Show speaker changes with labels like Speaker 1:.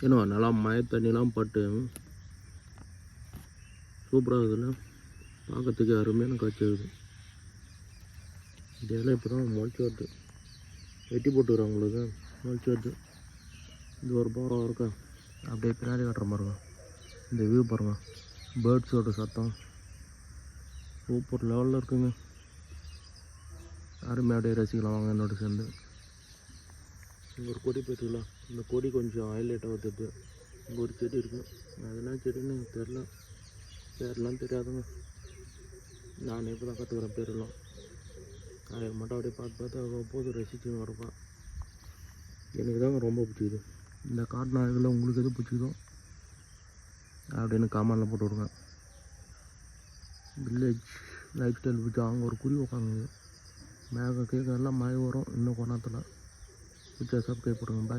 Speaker 1: ஏன்னா நல்லா மழை தண்ணிலாம் பட்டு சூப்பராக இருக்குதுல்ல? பார்க்கறதுக்கு அருமையான காட்சி இருக்குது. இதெல்லாம் இப்போ தான் முளைச்சி வருது. வெட்டி போட்டுக்கிறாங்க உங்களுக்கு. முளைச்சி வருது. இது ஒரு பாரம் இருக்கா? அப்படியே பின்னாடி காட்டுற மாதிரி இந்த வியூ பாருங்க. பேர்ட்ஸோட சத்தம். சூப்பர் லெவலில் இருக்குங்க. யாருமே அப்படியே ரசிக்கலாம். வாங்க என்னோட சேர்ந்து. இங்கே ஒரு கொடி போயிட்டுக்கலாம் இந்த கொடி கொஞ்சம் ஹைலைட்டாக வருது இங்கே ஒரு செடி இருக்குது அதெல்லாம் செடின்னு எனக்கு தெரில பேர்லாம் தெரியாதுங்க. நான் இப்போ தான் கற்றுக்குறேன் பேரெல்லாம். அதை மட்டும் அப்படியே பார்த்து பார்த்து அவ்வப்போது ரசிச்சுன்னு வரப்பேன் எனக்கு தாங்க ரொம்ப பிடிச்சிது. இந்த காட்டு நாய்களில் உங்களுக்கு எது பிடிச்சிதோ அப்படின்னு காமனில் போட்டு விடுங்க. வில்லேஜ் லைஃப் ஸ்டைல் பிடிச்சி அவங்க ஒரு குருவி உட்காந்துங்க மேகம் கேட்கறதெல்லாம் மழை வரும் இன்னும் கொண்டாத்தில் பிடிச்சா சப்ஸ்கிரைப் பண்ணுங்கள் பாய்